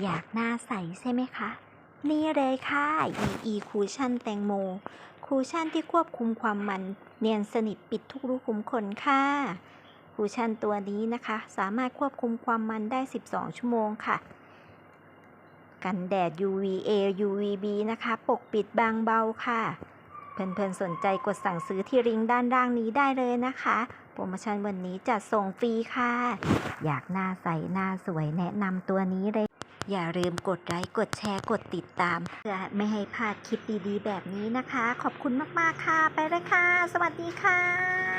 อยากหน้าใสใช่ไหมคะ นี่เลยค่ะ EE คูชั่นแตงโม คูชั่นที่ควบคุมความมันเนียนสนิทปิดทุกรูขุมขนค่ะคูชั่นตัวนี้นะคะ สามารถควบคุมความมันได้ 12 ชั่วโมงค่ะ กันแดด UVA UVB นะคะ ปกปิดบางเบาค่ะ เพื่อนๆสนใจกดสั่งซื้อที่ลิงก์ด้านล่างนี้ได้เลยนะคะโปรโมชั่นวันนี้จัดส่งฟรีค่ะ อยากหน้าใสหน้าสวยแนะนำตัวนี้เลย อย่าลืมกดไลค์กดแชร์กดติดตาม เพื่อไม่ให้พลาดคลิปดีๆ แบบนี้นะคะ ขอบคุณมากๆค่ะ ไปเลยค่ะ สวัสดีค่ะ